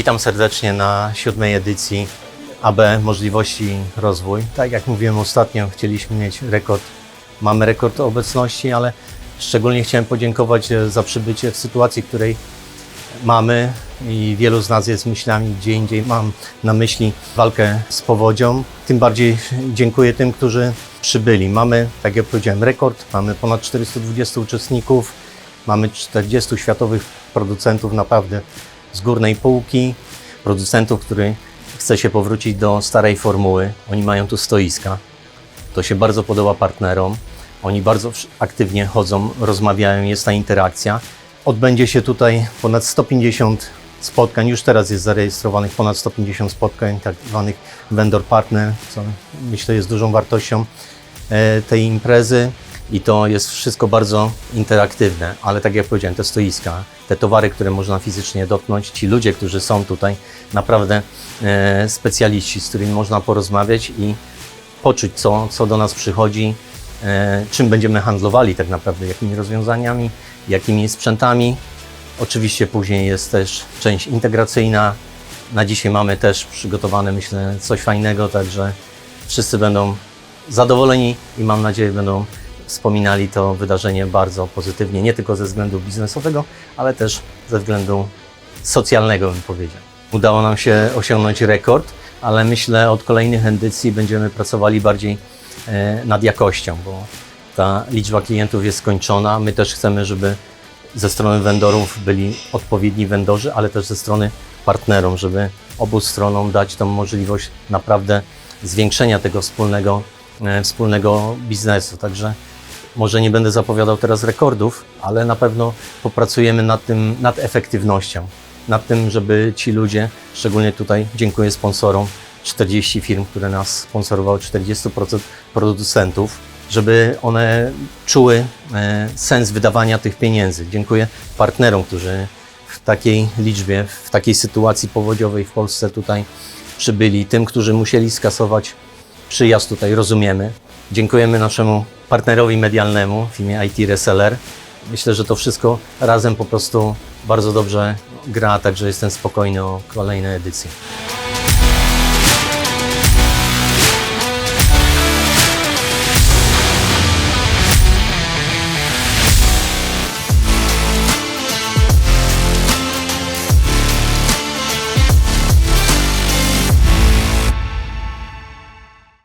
Witam serdecznie na siódmej edycji AB Możliwości Rozwój. Tak jak mówiłem ostatnio, chcieliśmy mieć rekord. Mamy rekord obecności, ale szczególnie chciałem podziękować e, za przybycie w sytuacji, której mamy i wielu z nas jest myślami gdzie indziej. Mam na myśli walkę z powodzią. Tym bardziej dziękuję tym, którzy przybyli. Mamy, tak jak powiedziałem, rekord. Mamy ponad 420 uczestników. Mamy 40 światowych producentów naprawdę z górnej półki. Producentów, który chce się powrócić do starej formuły. Oni mają tu stoiska. To się bardzo podoba partnerom. Oni bardzo aktywnie chodzą, rozmawiają, jest ta interakcja. Odbędzie się tutaj ponad 150 spotkań. Już teraz jest zarejestrowanych ponad 150 spotkań, tak zwanych vendor partner, co myślę jest dużą wartością e, tej imprezy. I to jest wszystko bardzo interaktywne, ale tak jak powiedziałem, te stoiska, te towary, które można fizycznie dotknąć, ci ludzie, którzy są tutaj, naprawdę e, specjaliści, z którymi można porozmawiać i poczuć, co, co do nas przychodzi, e, czym będziemy handlowali tak naprawdę, jakimi rozwiązaniami, jakimi sprzętami. Oczywiście później jest też część integracyjna. Na dzisiaj mamy też przygotowane, myślę, coś fajnego, także wszyscy będą zadowoleni i mam nadzieję będą wspominali to wydarzenie bardzo pozytywnie, nie tylko ze względu biznesowego, ale też ze względu socjalnego, bym powiedział. Udało nam się osiągnąć rekord, ale myślę od kolejnych edycji będziemy pracowali bardziej e, nad jakością, bo ta liczba klientów jest skończona. My też chcemy, żeby ze strony vendorów byli odpowiedni vendorzy, ale też ze strony partnerom, żeby obu stronom dać tą możliwość naprawdę zwiększenia tego wspólnego, e, wspólnego biznesu. Także może nie będę zapowiadał teraz rekordów, ale na pewno popracujemy nad tym, nad efektywnością, nad tym, żeby ci ludzie, szczególnie tutaj dziękuję sponsorom, 40 firm, które nas sponsorowały, 40% producentów, żeby one czuły e, sens wydawania tych pieniędzy. Dziękuję partnerom, którzy w takiej liczbie, w takiej sytuacji powodziowej w Polsce tutaj przybyli, tym, którzy musieli skasować przyjazd tutaj, rozumiemy. Dziękujemy naszemu partnerowi medialnemu w imię IT Reseller. Myślę, że to wszystko razem po prostu bardzo dobrze gra, także jestem spokojny o kolejne edycje.